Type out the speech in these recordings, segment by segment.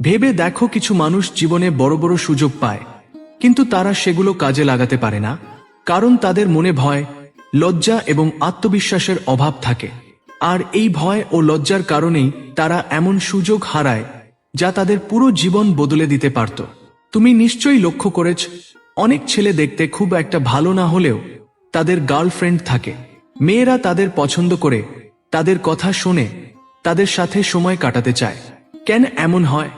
ভেবে দেখো কিছু মানুষ জীবনে বড় বড় সুযোগ পায়, কিন্তু তারা সেগুলো কাজে লাগাতে পারে না, কারণ তাদের মনে ভয়, লজ্জা এবং আত্মবিশ্বাসের অভাব থাকে। আর এই ভয় ও লজ্জার কারণেই তারা এমন সুযোগ হারায়, যা তাদের পুরো জীবন বদলে দিতে পারত। তুমি নিশ্চয়ই লক্ষ্য করেছ, অনেক ছেলে দেখতে খুব একটা ভালো না হলেও তাদের গার্লফ্রেন্ড থাকে। মেয়েরা তাদের পছন্দ করে, তাদের কথা শোনে, তাদের সাথে সময় কাটাতে চায়। কেন এমন হয়?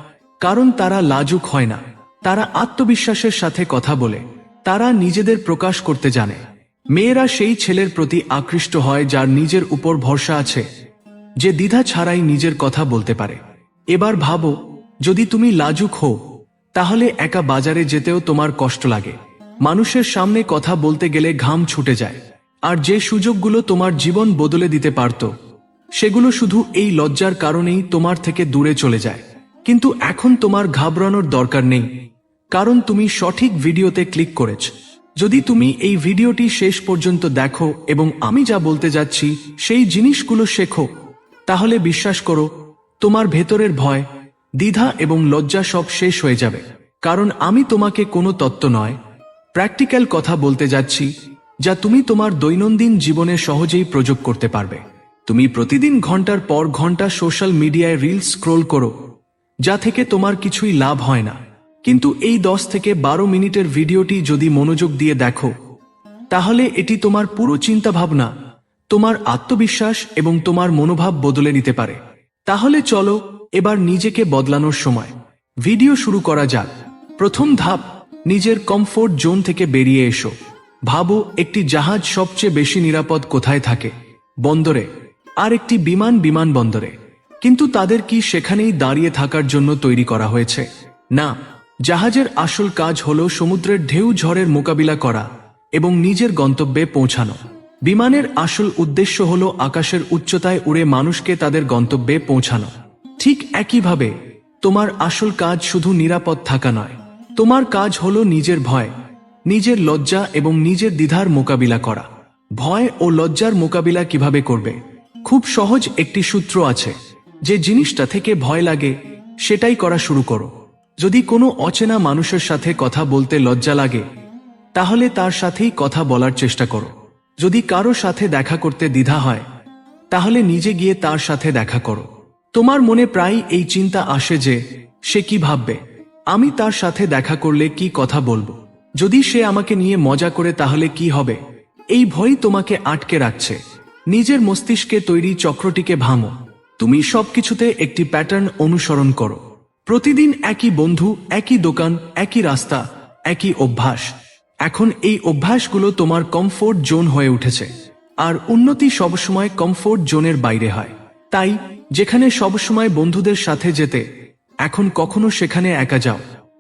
কারণ তারা লাজুক হয় না। তারা আত্মবিশ্বাসের সাথে কথা বলে। তারা নিজেদের প্রকাশ করতে জানে। মেয়েরা সেই ছেলের প্রতি আকৃষ্ট হয় যার নিজের উপর ভরসা আছে, যে দ্বিধা ছাড়াই নিজের কথা বলতে পারে। এবার ভাবো, যদি তুমি লাজুক হও, তাহলে একা বাজারে যেতেও তোমার কষ্ট লাগে। মানুষের সামনে কথা বলতে গেলে ঘাম ছুটে যায়। আর যে সুযোগগুলো তোমার জীবন বদলে দিতে পারত, সেগুলো শুধু এই লজ্জার কারণেই তোমার থেকে দূরে চলে যায়। কিন্তু এখন তোমার ঘাবড়ানোর দরকার নেই, কারণ তুমি সঠিক ভিডিওতে ক্লিক করেছ। যদি তুমি এই ভিডিওটি শেষ পর্যন্ত দেখো এবং আমি যা বলতে যাচ্ছি সেই জিনিসগুলো শেখো, তাহলে বিশ্বাস করো, তোমার ভেতরের ভয়, দ্বিধা এবং লজ্জা সব শেষ হয়ে যাবে। কারণ আমি তোমাকে কোনো তত্ত্ব নয়, প্র্যাকটিক্যাল কথা বলতে যাচ্ছি, যা তুমি তোমার দৈনন্দিন জীবনে সহজেই প্রয়োগ করতে পারবে। তুমি প্রতিদিন ঘণ্টার পর ঘণ্টা সোশ্যাল মিডিয়ায় রিলস স্ক্রোল করো যা থেকে তোমার কিছুই লাভ হয় না। কিন্তু এই দশ থেকে বারো মিনিটের ভিডিওটি যদি মনোযোগ দিয়ে দেখো, তাহলে এটি তোমার পুরো চিন্তা ভাবনা তোমার আত্মবিশ্বাস এবং তোমার মনোভাব বদলে নিতে পারে। তাহলে চলো, এবার নিজেকে বদলানোর সময়। ভিডিও শুরু করা যাক। প্রথম ধাপ, নিজের কমফোর্ট জোন থেকে বেরিয়ে এসো। ভাবো, একটি জাহাজ সবচেয়ে বেশি নিরাপদ কোথায় থাকে? বন্দরে। আর একটি বিমান বিমানবন্দরে। কিন্তু তাদের কি সেখানেই দাঁড়িয়ে থাকার জন্য তৈরি করা হয়েছে? না, জাহাজের আসল কাজ হল সমুদ্রের ঢেউ ঝড়ের মোকাবিলা করা এবং নিজের গন্তব্যে পৌঁছানো। বিমানের আসল উদ্দেশ্য হল আকাশের উচ্চতায় উড়ে মানুষকে তাদের গন্তব্যে পৌঁছানো। ঠিক একইভাবে, তোমার আসল কাজ শুধু নিরাপদ থাকা নয়, তোমার কাজ হল নিজের ভয়, নিজের লজ্জা এবং নিজের দ্বিধার মোকাবিলা করা। ভয় ও লজ্জার মোকাবিলা কীভাবে করবে? খুব সহজ একটি সূত্র আছে। যে জিনিসটা থেকে ভয় লাগে, সেটাই করা শুরু করো। যদি কোনো অচেনা মানুষের সাথে কথা বলতে লজ্জা লাগে, তাহলে তার সাথেই কথা বলার চেষ্টা করো। যদি কারও সাথে দেখা করতে দ্বিধা হয়, তাহলে নিজে গিয়ে তার সাথে দেখা করো। তোমার মনে প্রায় এই চিন্তা আসে যে, সে কি ভাববে? আমি তার সাথে দেখা করলে কি কথা বলব? যদি সে আমাকে নিয়ে মজা করে, তাহলে কি হবে? এই ভয় তোমাকে আটকে রাখছে। নিজের মস্তিষ্কে তৈরি চক্রটিকে ভাঙো। তুমি সবকিছুতে একটি প্যাটার্ন অনুসরণ করো। প্রতিদিন একই বন্ধু, একই দোকান, একই রাস্তা, একই অভ্যাস। এখন এই অভ্যাসগুলো তোমার কমফোর্ট জোন হয়ে উঠেছে। আর উন্নতি সবসময় কমফোর্ট জোনের বাইরে হয়। তাই, যেখানে সবসময় বন্ধুদের সাথে যেতে, এখন কখনো সেখানে একা যাও।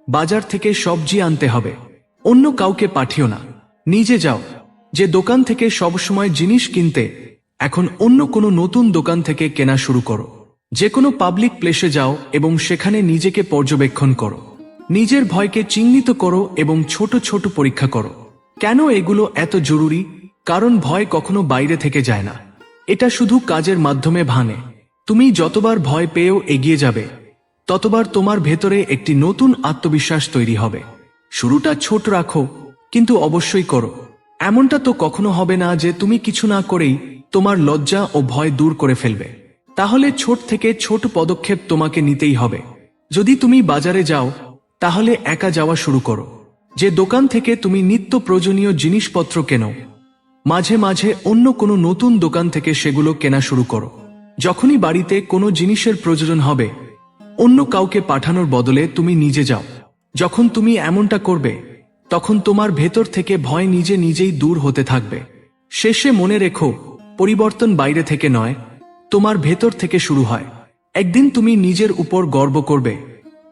বাজার থেকে সবজি আনতে হবে। অন্য কাউকে পাঠিও না। নিজে যাও। যে দোকান থেকে সবসময় জিনিস কিনতে এখন অন্য কোনো নতুন দোকান থেকে কেনা শুরু করো। যে কোনো পাবলিক প্লেসে যাও এবং সেখানে নিজেকে পর্যবেক্ষণ করো। নিজের ভয়কে চিহ্নিত করো এবং ছোট ছোট পরীক্ষা করো। কেন এগুলো এত জরুরি? কারণ ভয় কখনো বাইরে থেকে যায় না। এটা শুধু কাজের মাধ্যমে ভানে তুমি যতবার ভয় পেয়েও এগিয়ে যাবে, ততবার তোমার ভেতরে একটি নতুন আত্মবিশ্বাস তৈরি হবে। শুরুটা ছোট রাখো, কিন্তু অবশ্যই করো। এমনটা তো কখনো হবে না যে তুমি কিছু না করেই তোমার লজ্জা ও ভয় দূর করে ফেলবে। তাহলে ছোট থেকে ছোট পদক্ষেপ তোমাকে নিতেই হবে। যদি তুমি বাজারে যাও, তাহলে একা যাওয়া শুরু করো। যে দোকান থেকে তুমি নিত্য প্রয়োজনীয় জিনিসপত্র কেনো, মাঝে মাঝে অন্য কোনো নতুন দোকান থেকে সেগুলো কেনা শুরু করো। যখনই বাড়িতে কোনো জিনিসের প্রয়োজন হবে, অন্য কাউকে পাঠানোর বদলে তুমি নিজে যাও। যখন তুমি এমনটা করবে, তখন তোমার ভেতর থেকে ভয় নিজে নিজেই দূর হতে থাকবে। শেষে মনে রেখো পরিবর্তন বাইরে থেকে নয়, তোমার ভেতর থেকে শুরু হয়। একদিন তুমি নিজের উপর গর্ব করবে,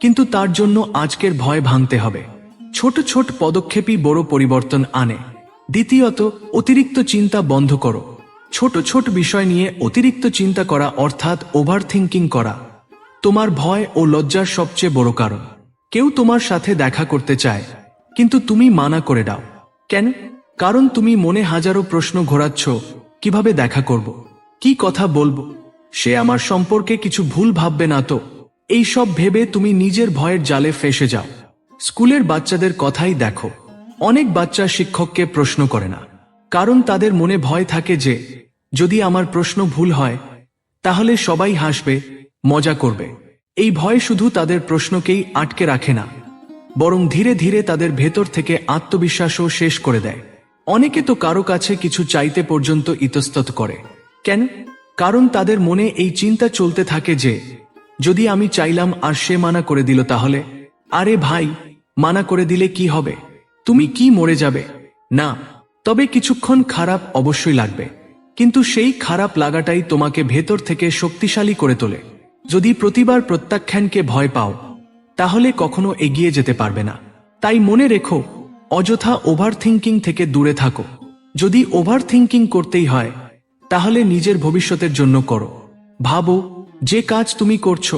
কিন্তু তার জন্য আজকের ভয় ভাঙতে হবে। ছোট ছোট পদক্ষেপই বড় পরিবর্তন আনে। দ্বিতীয়ত, অতিরিক্ত চিন্তা বন্ধ করো। ছোট ছোট বিষয় নিয়ে অতিরিক্ত চিন্তা করা অর্থাৎ ওভার থিঙ্কিং করা, তোমার ভয় ও লজ্জার সবচেয়ে বড় কারণ। কেউ তোমার সাথে দেখা করতে চায়, কিন্তু তুমি মানা করে দাও। কেন? কারণ তুমি মনে হাজারো প্রশ্ন ঘোরাচ্ছ কীভাবে দেখা করব? কি কথা বলব? সে আমার সম্পর্কে কিছু ভুল ভাববে না তো? এই সব ভেবে তুমি নিজের ভয়ের জালে ফেসে যাও। স্কুলের বাচ্চাদের কথাই দেখো। অনেক বাচ্চা শিক্ষককে প্রশ্ন করে না। কারণ তাদের মনে ভয় থাকে যে, যদি আমার প্রশ্ন ভুল হয়, তাহলে সবাই হাসবে, মজা করবে। এই ভয় শুধু তাদের প্রশ্নকেই আটকে রাখে না, বরং ধীরে ধীরে তাদের ভেতর থেকে আত্মবিশ্বাসও শেষ করে দেয়। অনেকে তো কারও কাছে কিছু চাইতে পর্যন্ত ইতস্তত করে। কেন? কারণ তাদের মনে এই চিন্তা চলতে থাকে যে, যদি আমি চাইলাম আর সে মানা করে দিল তাহলে, আরে ভাই, মানা করে দিলে কি হবে? তুমি কি মরে যাবে? না, তবে কিছুক্ষণ খারাপ অবশ্যই লাগবে। কিন্তু সেই খারাপ লাগাটাই তোমাকে ভেতর থেকে শক্তিশালী করে তোলে। যদি প্রতিবার প্রত্যাখ্যানকে ভয় পাও, তাহলে কখনো এগিয়ে যেতে পারবে না। তাই মনে রেখো অযথা ওভার থিঙ্কিং থেকে দূরে থাকো। যদি ওভার থিঙ্কিং করতেই হয়, তাহলে নিজের ভবিষ্যতের জন্য করো। ভাবো, যে কাজ তুমি করছ,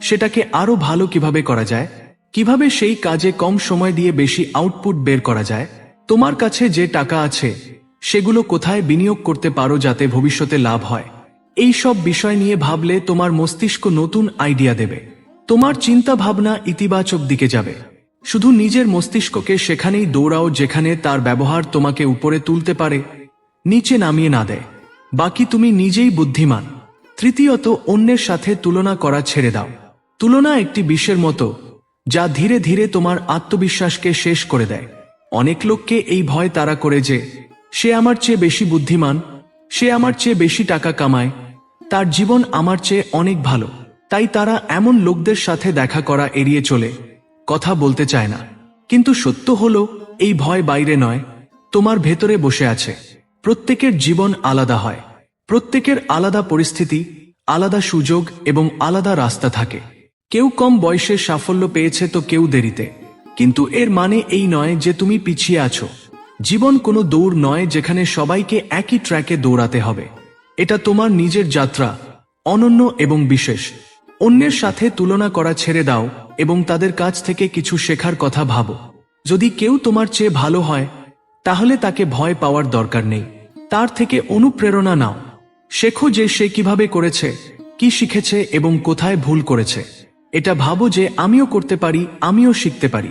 সেটাকে আরও ভালো কীভাবে করা যায়? কীভাবে সেই কাজে কম সময় দিয়ে বেশি আউটপুট বের করা যায়? তোমার কাছে যে টাকা আছে, সেগুলো কোথায় বিনিয়োগ করতে পারো যাতে ভবিষ্যতে লাভ হয়? এই সব বিষয় নিয়ে ভাবলে তোমার মস্তিষ্ক নতুন আইডিয়া দেবে। তোমার চিন্তা ভাবনা ইতিবাচক দিকে যাবে। শুধু নিজের মস্তিষ্ককে সেখানেই দৌড়াও যেখানে তার ব্যবহার তোমাকে উপরে তুলতে পারে, নিচে নামিয়ে না দেয়। বাকি তুমি নিজেই বুদ্ধিমান। তৃতীয়ত, অন্যের সাথে তুলনা করা ছেড়ে দাও। তুলনা একটি বিষের মতো, যা ধীরে ধীরে তোমার আত্মবিশ্বাসকে শেষ করে দেয়। অনেক লোককে এই ভয় তারা করে যে, সে আমার চেয়ে বেশি বুদ্ধিমান, সে আমার চেয়ে বেশি টাকা কামায়, তার জীবন আমার চেয়ে অনেক ভালো। তাই তারা এমন লোকদের সাথে দেখা করা এড়িয়ে চলে। কথা বলতে চায় না। কিন্তু সত্য হলো, এই ভয় বাইরে নয়, তোমার ভেতরে বসে আছে। প্রত্যেকের জীবন আলাদা হয়। প্রত্যেকের আলাদা পরিস্থিতি, আলাদা সুযোগ এবং আলাদা রাস্তা থাকে। কেউ কম বয়সে সাফল্য পেয়েছে তো কেউ দেরিতে। কিন্তু এর মানে এই নয় যে তুমি পিছিয়ে আছো। জীবন কোনো দৌড় নয় যেখানে সবাইকে একই ট্র্যাকে দৌড়াতে হবে। এটা তোমার নিজের যাত্রা, অনন্য এবং বিশেষ। অন্যের সাথে তুলনা করা ছেড়ে দাও এবং তাদের কাছ থেকে কিছু শেখার কথা ভাবো। যদি কেউ তোমার চেয়ে ভালো হয়, তাহলে তাকে ভয় পাওয়ার দরকার নেই। তার থেকে অনুপ্রেরণা নাও। শেখো যে সে কীভাবে করেছে, কি শিখেছে এবং কোথায় ভুল করেছে। এটা ভাবো যে আমিও করতে পারি, আমিও শিখতে পারি।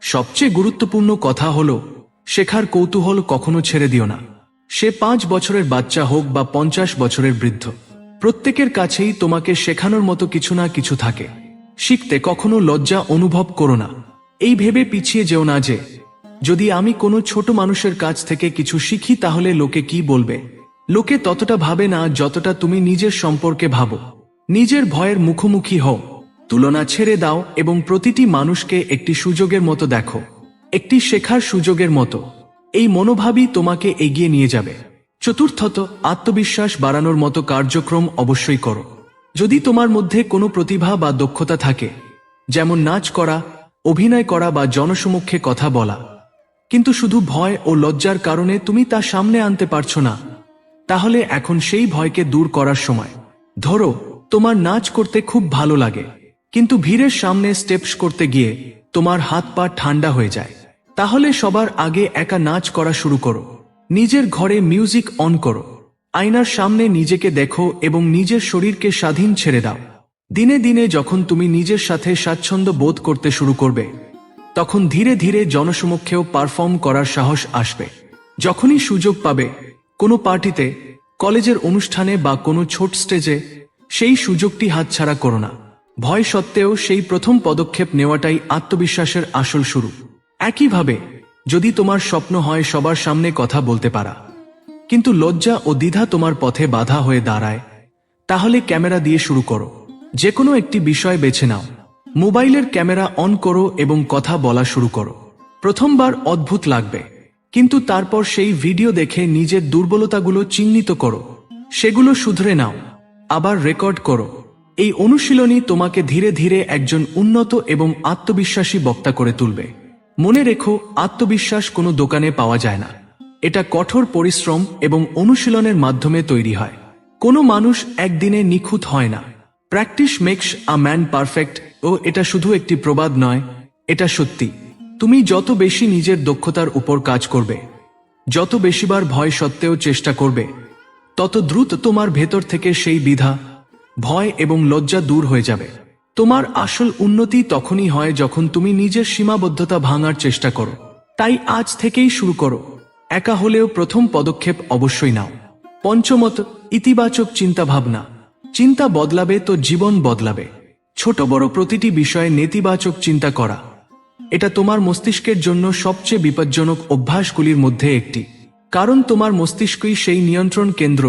সবচেয়ে গুরুত্বপূর্ণ কথা হলো, শেখার কৌতূহল কখনো ছেড়ে দিও না। সে পাঁচ বছরের বাচ্চা হোক বা পঞ্চাশ বছরের বৃদ্ধ। প্রত্যেকের কাছেই তোমাকে শেখানোর মতো কিছু না কিছু থাকে। শিখতে কখনো লজ্জা অনুভব করো না। এই ভেবে পিছিয়ে যেও না যে, যদি আমি কোনো ছোট মানুষের কাছ থেকে কিছু শিখি, তাহলে লোকে কি বলবে? লোকে ততটা ভাবে না যতটা তুমি নিজের সম্পর্কে ভাবো। নিজের ভয়ের মুখোমুখি হও। তুলনা ছেড়ে দাও এবং প্রতিটি মানুষকে একটি সুযোগের মতো দেখো। একটি শেখার সুযোগের মতো। এই মনোভাবই তোমাকে এগিয়ে নিয়ে যাবে। চতুর্থত, আত্মবিশ্বাস বাড়ানোর মতো কার্যক্রম অবশ্যই করো। যদি তোমার মধ্যে কোনো প্রতিভা বা দক্ষতা থাকে, যেমন নাচ করা, অভিনয় করা বা জনসমক্ষে কথা বলা, কিন্তু শুধু ভয় ও লজ্জার কারণে তুমি তা সামনে আনতে পারছ না, তাহলে এখন সেই ভয়কে দূর করার সময়। ধরো, তোমার নাচ করতে খুব ভালো লাগে, কিন্তু ভিড়ের সামনে স্টেপস করতে গিয়ে তোমার হাত পা ঠান্ডা হয়ে যায়। তাহলে সবার আগে একা নাচ করা শুরু করো। নিজের ঘরে মিউজিক অন করো। আয়নার সামনে নিজেকে দেখো এবং নিজের শরীরকে স্বাধীন ছেড়ে দাও। দিনে দিনে যখন তুমি নিজের সাথে স্বাচ্ছন্দ্য বোধ করতে শুরু করবে, তখন ধীরে ধীরে জনসমক্ষেও পারফর্ম করার সাহস আসবে। যখনই সুযোগ পাবে, কোনো পার্টিতে, কলেজের অনুষ্ঠানে বা কোনো ছোট স্টেজে সেই সুযোগটি হাতছাড়া করো না। ভয় সত্ত্বেও সেই প্রথম পদক্ষেপ নেওয়াটাই আত্মবিশ্বাসের আসল শুরু। একইভাবে যদি তোমার স্বপ্ন হয় সবার সামনে কথা বলতে পারা। কিন্তু লজ্জা ও দ্বিধা তোমার পথে বাধা হয়ে দাঁড়ায়। তাহলে ক্যামেরা দিয়ে শুরু করো। যে কোনো একটি বিষয় বেছে নাও। মোবাইলের ক্যামেরা অন করো এবং কথা বলা শুরু করো। প্রথমবার অদ্ভুত লাগবে। কিন্তু তারপর সেই ভিডিও দেখে নিজের দুর্বলতাগুলো চিহ্নিত করো। সেগুলো শুধরে নাও। আবার রেকর্ড করো। এই অনুশীলনী তোমাকে ধীরে ধীরে একজন উন্নত এবং আত্মবিশ্বাসী বক্তা করে তুলবে। মনে রেখো, আত্মবিশ্বাস কোনো দোকানে পাওয়া যায় না। এটা কঠোর পরিশ্রম এবং অনুশীলনের মাধ্যমে তৈরি হয়। কোনো মানুষ একদিনে নিখুঁত হয় না। Practice makes a man perfect ও এটা শুধু একটি প্রবাদ নয়, এটা সত্যি। তুমি যত বেশি নিজের দক্ষতার উপর কাজ করবে, যত বেশিবার ভয় সত্ত্বেও চেষ্টা করবে, তত দ্রুত তোমার ভেতর থেকে সেই বিধা ভয় এবং লজ্জা দূর হয়ে যাবে। তোমার আসল উন্নতি তখনই হয় যখন তুমি নিজের সীমাবদ্ধতা ভাঙার চেষ্টা করো। তাই আজ থেকেই শুরু করো। একা হলেও প্রথম পদক্ষেপ অবশ্যই নাও। পঞ্চমত, ইতিবাচক চিন্তা ভাবনা চিন্তা বদলাবে তো জীবন বদলাবে। ছোট বড় প্রতিটি বিষয়ে নেতিবাচক চিন্তা করা। এটা তোমার মস্তিষ্কের জন্য সবচেয়ে বিপজ্জনক অভ্যাসগুলির মধ্যে একটি। কারণ তোমার মস্তিষ্কই সেই নিয়ন্ত্রণ কেন্দ্র,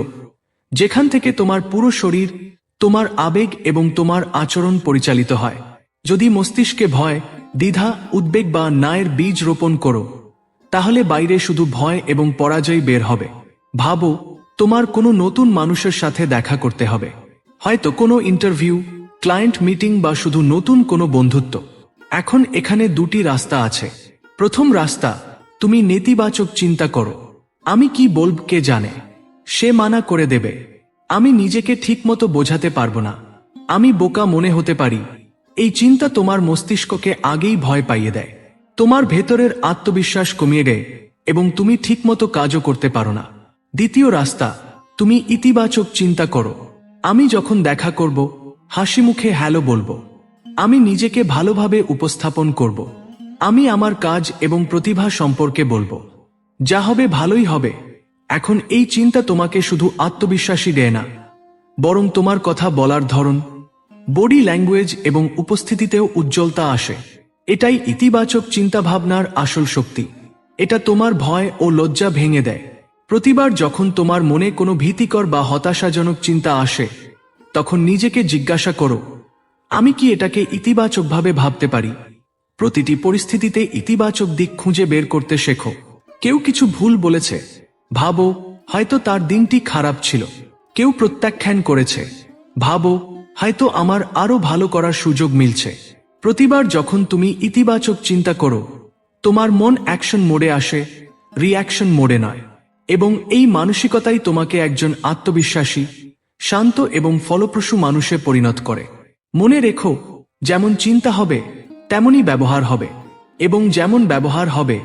যেখান থেকে তোমার পুরো শরীর তোমার আবেগ এবং তোমার আচরণ পরিচালিত হয়। যদি মস্তিষ্কে ভয়, দ্বিধা, উদ্বেগ বা নায়ের বীজ রোপণ করো, তাহলে বাইরে শুধু ভয় এবং পরাজয় বের হবে। ভাবো, তোমার কোনো নতুন মানুষের সাথে দেখা করতে হবে। হয়তো কোনো ইন্টারভিউ, ক্লায়েন্ট মিটিং বা শুধু নতুন কোনো বন্ধুত্ব। এখন এখানে দুটি রাস্তা আছে। প্রথম রাস্তা, তুমি নেতিবাচক চিন্তা করো। আমি কি বলব কে জানে? সে মানা করে দেবে। আমি নিজেকে ঠিকমতো বোঝাতে পারব না। আমি বোকা মনে হতে পারি। এই চিন্তা তোমার মস্তিষ্ককে আগেই ভয় পাইয়ে দেয়। তোমার ভেতরের আত্মবিশ্বাস কমিয়ে দেয় এবং তুমি ঠিকমতো কাজও করতে পারো না। দ্বিতীয় রাস্তা, তুমি ইতিবাচক চিন্তা করো। আমি যখন দেখা করব, হাসি মুখে হ্যালো বলব। আমি নিজেকে ভালোভাবে উপস্থাপন করব। আমি আমার কাজ এবং প্রতিভা সম্পর্কে বলব। যা হবে ভালোই হবে। এখন এই চিন্তা তোমাকে শুধু আত্মবিশ্বাসী দেয় না, বরং তোমার কথা বলার ধরন বডি ল্যাঙ্গুয়েজ এবং উপস্থিতিতেও উজ্জ্বলতা আসে। এটাই ইতিবাচক চিন্তাভাবনার আসল শক্তি। এটা তোমার ভয় ও লজ্জা ভেঙে দেয়। প্রতিবার যখন তোমার মনে কোনো ভীতিকর বা হতাশাজনক চিন্তা আসে, তখন নিজেকে জিজ্ঞাসা করো, আমি কি এটাকে ইতিবাচকভাবে ভাবতে পারি? প্রতিটি পরিস্থিতিতে ইতিবাচক দিক খুঁজে বের করতে শেখো। কেউ কিছু ভুল বলেছে ভাবো, হয়তো তার দিনটি খারাপ ছিল। কেউ প্রত্যাখ্যান করেছে। ভাবো, হয়তো আমার আরও ভালো করার সুযোগ মিলছে। প্রতিবার যখন তুমি ইতিবাচক চিন্তা করো, তোমার মন অ্যাকশন মোডে আসে রিয়াকশন মোডে নয়। এবং এই মানসিকতাই তোমাকে একজন আত্মবিশ্বাসী, শান্ত এবং ফলপ্রসূ মানুষে পরিণত করে। মনে রেখো, যেমন চিন্তা হবে, তেমনই ব্যবহার হবে। এবং যেমন ব্যবহার হবে,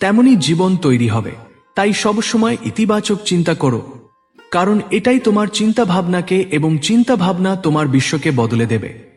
তেমনই জীবন তৈরি হবে। তাই সবসময় ইতিবাচক চিন্তা করো। কারণ এটাই তোমার চিন্তা ভাবনাকে এবং চিন্তা ভাবনা তোমার বিশ্বকে বদলে দেবে।